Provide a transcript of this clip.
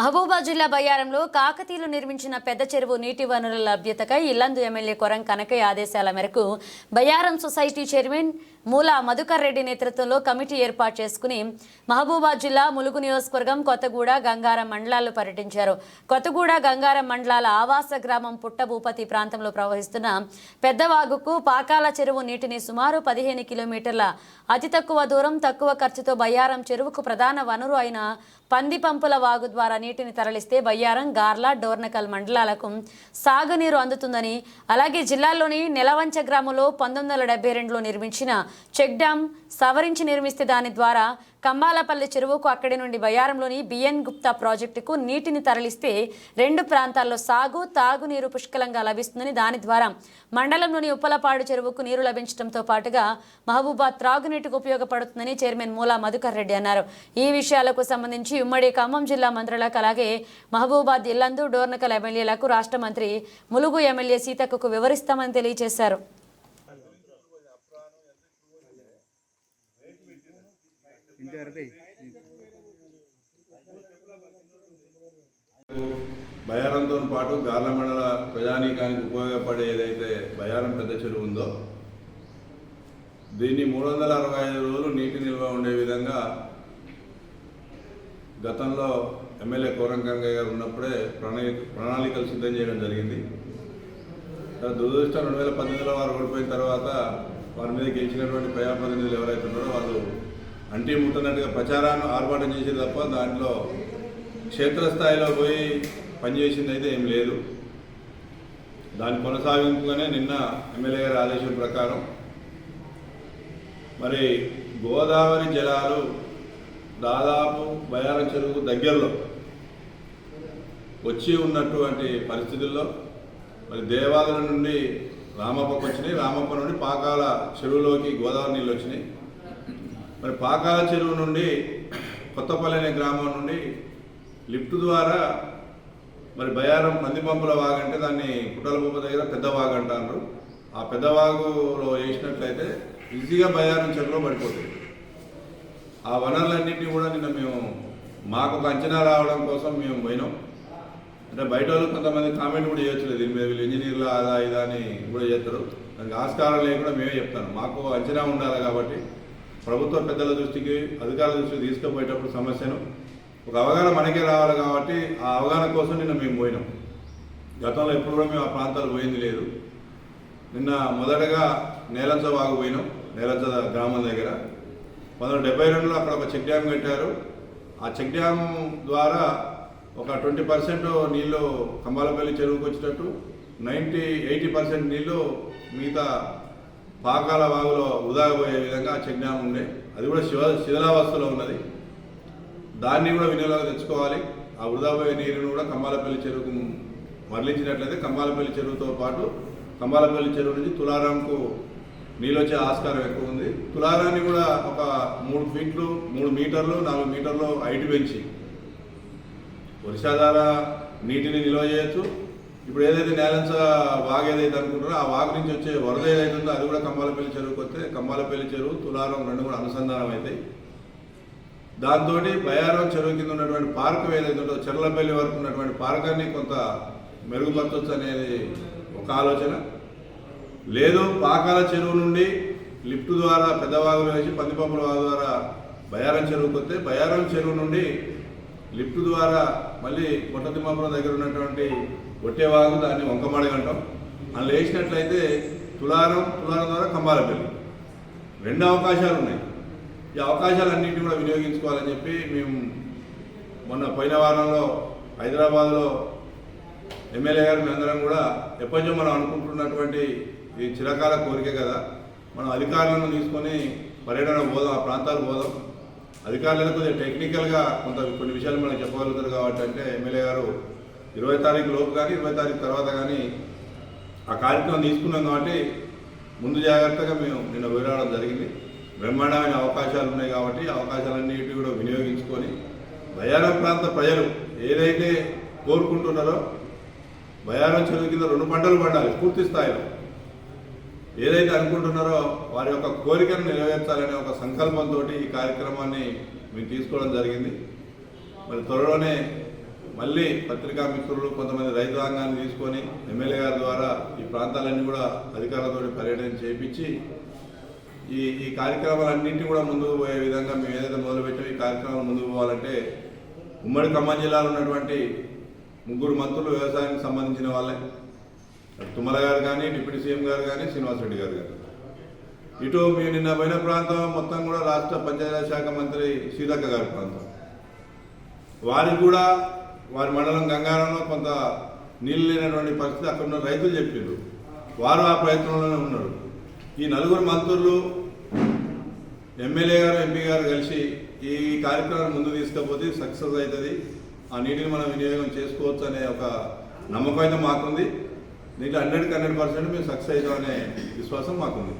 మహబూబా జిల్లా బయ్యారంలో కాకతీయులు నిర్మించిన పెద్ద చెరువు నీటి వనరుల లభ్యతకై ఇల్లందు ఎమ్మెల్యే కొరం కనకయ్య ఆదేశాల మేరకు బయ్యారం సొసైటీ చైర్మన్ మూల మధుకర్ రెడ్డి నేతృత్వంలో కమిటీ ఏర్పాటు చేసుకుని మహబూబా జిల్లా ములుగు నియోజకవర్గం కొత్తగూడ గంగారం మండలాల్లో పర్యటించారు. కొత్తగూడ గంగారం మండలాల ఆవాస గ్రామం పుట్టభూపతి ప్రాంతంలో ప్రవహిస్తున్న పెద్దవాగుకు పాకాల చెరువు నీటిని సుమారు పదిహేను కిలోమీటర్ల అతి తక్కువ దూరం తక్కువ ఖర్చుతో బయ్యారం చెరువుకు ప్రధాన వనరు అయిన పందిపంపుల వాగు ద్వారా నీటిని తరలిస్తే బయ్యారం గార్ల డోర్నకల్ మండలాలకు సాగునీరు అందుతుందని అలాగే జిల్లాలోని నెలవంచ గ్రామంలో పంతొమ్మిది వందల డెబ్బై రెండులో నిర్మించిన చెక్ డ్యాం సవరించి నిర్మిస్తే దాని ద్వారా కంబాలపల్లి చెరువుకు అక్కడి నుండి బయ్యారంలోని బిఎన్ గుప్తా ప్రాజెక్టుకు నీటిని తరలిస్తే రెండు ప్రాంతాల్లో సాగు తాగునీరు పుష్కలంగా లభిస్తుందని దాని ద్వారా మండలంలోని ఉప్పలపాడు చెరువుకు నీరు లభించడంతో పాటుగా మహబూబాద్ త్రాగునీటికి ఉపయోగపడుతుందని చైర్మన్ మూలా మధుకర్ రెడ్డి అన్నారు. ఈ విషయాలకు సంబంధించి ఉమ్మడి ఖమ్మం జిల్లా మంత్రులకు అలాగే మహబూబాద్ ఇల్లందు డోర్నకల్ ఎమ్మెల్యేలకు రాష్ట్ర మంత్రి ములుగు ఎమ్మెల్యే సీతక్కకు వివరిస్తామని తెలియజేశారు. బయారంతో పాటు గార్ల మండల ప్రజానీకానికి ఉపయోగపడే ఏదైతే బయారం పెద్ద చెరువు ఉందో దీన్ని మూడు వందల అరవై ఐదు రోజులు నీటి నిల్వ ఉండే విధంగా గతంలో ఎమ్మెల్యే కోరంగంగయ్య గారు ఉన్నప్పుడే ప్రణాళిక ప్రణాళికలు సిద్ధం చేయడం జరిగింది. దురదృష్టం రెండు వేల పంతొమ్మిదిలో వారు ఓడిపోయిన తర్వాత వారి మీద గెలిచినటువంటి ప్రజాప్రతినిధులు ఎవరైతే ఉన్నారో వాళ్ళు అంటీ ముట్టనట్టుగా ప్రచారాన్ని ఆర్భాటం చేసేది తప్ప దాంట్లో క్షేత్రస్థాయిలో పోయి పనిచేసింది అయితే ఏం లేదు. దాని కొనసాగింపుగానే నిన్న ఎమ్మెల్యే గారి ఆదేశం ప్రకారం మరి గోదావరి జలాలు దాదాపు బయారం చెరువు దగ్గరలో వచ్చి ఉన్నటువంటి పరిస్థితుల్లో మరి దేవాలయం నుండి రామప్పకు వచ్చినాయి. రామప్ప నుండి పాకాల చెరువులోకి గోదావరి నీళ్ళు వచ్చినాయి. మరి పాకాల చెరువు నుండి కొత్తపల్లి అనే గ్రామం నుండి లిఫ్ట్ ద్వారా మరి బయారం పందిపంపుల వాగు అంటే దాన్ని పుట్టలపొప్ప దగ్గర పెద్ద వాగు అంటారు. ఆ పెద్ద వాగులో వేసినట్లయితే ఈజీగా బయారం చెరువులో పడిపోతుంది ఆ వనరులన్నింటినీ కూడా నిన్న మేము మాకు ఒక అంచనా రావడం కోసం మేము పోయినాం. అంటే బయట వాళ్ళు కొంతమంది కామెంట్ కూడా చేయొచ్చులేదు దీని మీద వీళ్ళు ఇంజనీర్లు అదా ఇదా అని కూడా చేస్తారు. దానికి ఆస్కారం లేకుండా మేమే చెప్తాను. మాకు అంచనా ఉండాలి కాబట్టి ప్రభుత్వ పెద్దల దృష్టికి అధికారుల దృష్టికి తీసుకుపోయేటప్పుడు సమస్యను ఒక అవగాహన మనకే రావాలి కాబట్టి ఆ అవగాహన కోసం నిన్న మేము పోయినాం. గతంలో ఎప్పుడు కూడా మేము ఆ ప్రాంతాలు పోయింది లేదు. నిన్న మొదటగా నేలంచ వాగు పోయినాం నేలంచ గ్రామం దగ్గర. పంతొమ్మిది డెబ్బై రెండులో అక్కడ ఒక చెక్ డ్యామ్ కట్టారు. ఆ చెక్ డ్యామ్ ద్వారా ఒక ట్వంటీ పర్సెంట్ నీళ్ళు కంబాలపల్లి చెరువుకు వచ్చేటట్టు నైంటీ ఎయిటీ పర్సెంట్ నీళ్ళు మిగతా పాకాల వాగులో ఉదాగపోయే విధంగా ఆ చెక్ డ్యామ్ ఉండే. అది కూడా శివ శిథిలావస్థలో ఉన్నది. దాన్ని కూడా వినియోగం తెచ్చుకోవాలి. ఆ వృధాపోయే నీరును కూడా కంబాలపల్లి చెరువుకు మరలించినట్లయితే కంబాలపల్లి చెరువుతో పాటు కంబాలపల్లి చెరువు నుంచి తులారాంకు నీళ్ళు వచ్చే ఆస్కారం ఎక్కువ ఉంది. తులారాన్ని కూడా ఒక మూడు ఫీట్లు మూడు మీటర్లు నాలుగు మీటర్లు హైట్ పెంచి. వర్షాధార నీటిని నిల్వ చేయొచ్చు. ఇప్పుడు ఏదైతే నేలంచ వాగ్ ఏదైతే అనుకుంటారో ఆ వాగ్ నుంచి వచ్చే వరద ఏదైతే ఉందో అది కూడా కంబాలపల్లి చెరువుకి వస్తే కంబాలపల్లి చెరువు తులారం రెండు కూడా అనుసంధానం అవుతాయి. దాంతో బయారం చెరువు కింద ఉన్నటువంటి పార్క్ ఏదైతే ఉందో చెర్లపల్లి వరకు ఉన్నటువంటి పార్కాన్ని కొంత మెరుగుపరచవచ్చు అనేది ఒక ఆలోచన. లేదు పాకాల చెరువు నుండి లిఫ్ట్ ద్వారా పెద్దవాగులు వేసి పందిపంపుల వాగు ద్వారా బయారం చెరువుకి వస్తే బయారం చెరువు నుండి లిఫ్ట్ ద్వారా మళ్ళీ కొట్టతిమ్మాపురం దగ్గర ఉన్నటువంటి ఒట్టేవాగు దాన్ని వంకమడగంటాం. అందులో వేసినట్లయితే తులారం తులారం ద్వారా కంబాలపల్లి. రెండు అవకాశాలు ఉన్నాయి ఈ అవకాశాలన్నింటినీ కూడా వినియోగించుకోవాలని చెప్పి మేము మొన్న పోయిన వారంలో హైదరాబాద్లో ఎమ్మెల్యే గారు మేమందరం కూడా ఎప్పటికో మనం అనుకుంటున్నటువంటి ఈ చిరకాల కోరికే కదా. మనం అధికారులను తీసుకొని పర్యటన పోదాం ఆ ప్రాంతాలు పోదాం. అధికారులకు కొద్దిగా టెక్నికల్గా కొంత కొన్ని విషయాలు మనం చెప్పగలుగుతారు కాబట్టి అంటే ఎమ్మెల్యే గారు ఇరవై తారీఖు లోపు కానీ ఇరవై తారీఖు తర్వాత కానీ ఆ కార్యక్రమం తీసుకున్నాం కాబట్టి ముందు జాగ్రత్తగా మేము నిన్న వివరాడడం జరిగింది. బ్రహ్మాండమైన అవకాశాలు ఉన్నాయి కాబట్టి అవకాశాలన్నిటి కూడా వినియోగించుకొని బయారం ప్రాంత ప్రజలు ఏదైతే కోరుకుంటున్నారో బయారం చెరువు కింద రెండు పంటలు పండాలి పూర్తి స్థాయిలో. ఏదైతే అనుకుంటున్నారో వారి యొక్క కోరికను నెరవేర్చాలనే ఒక సంకల్పంతో ఈ కార్యక్రమాన్ని మేము తీసుకోవడం జరిగింది. మరి త్వరలోనే మళ్ళీ పత్రికా మిత్రులు కొంతమంది రైతాంగాన్ని తీసుకొని ఎమ్మెల్యే గారి ద్వారా ఈ ప్రాంతాలన్నీ కూడా అధికారులతో పర్యటన చేపించి ఈ ఈ కార్యక్రమాలన్నింటినీ కూడా ముందుకు పోయే విధంగా మేము ఏదైతే మొదలుపెట్టామో ఈ కార్యక్రమాలు ముందుకు పోవాలంటే ఉమ్మడి ఖమ్మం జిల్లాలో ఉన్నటువంటి ముగ్గురు మంత్రులు వ్యవసాయానికి సంబంధించిన వాళ్ళే. తుమ్మల గారు కానీ డిప్యూటీ సీఎం గారు కానీ శ్రీనివాసరెడ్డి గారు కానీ. ఇటు మేము నిన్న పోయిన ప్రాంతం మొత్తం కూడా రాష్ట్ర పంచాయతీరాజ్ శాఖ మంత్రి సీతక్క గారి ప్రాంతం. వారికి కూడా వారి మండలం గంగారంలో కొంత నీళ్ళు లేనటువంటి పరిస్థితి అక్కడ ఉన్న రైతులు చెప్పిండ్రు. వారు ఆ ప్రయత్నంలోనే ఉన్నారు. ఈ నలుగురు మంత్రులు ఎమ్మెల్యే గారు ఎంపీ గారు కలిసి ఈ కార్యక్రమాన్ని ముందు తీసుకపోతే సక్సెస్ అవుతుంది. ఆ నీటిని మనం వినియోగం చేసుకోవచ్చు అనే ఒక నమ్మకం అయితే మాకుంది. దీంట్లో హండ్రెడ్కి హండ్రెడ్ పర్సెంట్ మేము సక్సెస్ అవుతాం విశ్వాసం మాకుంది.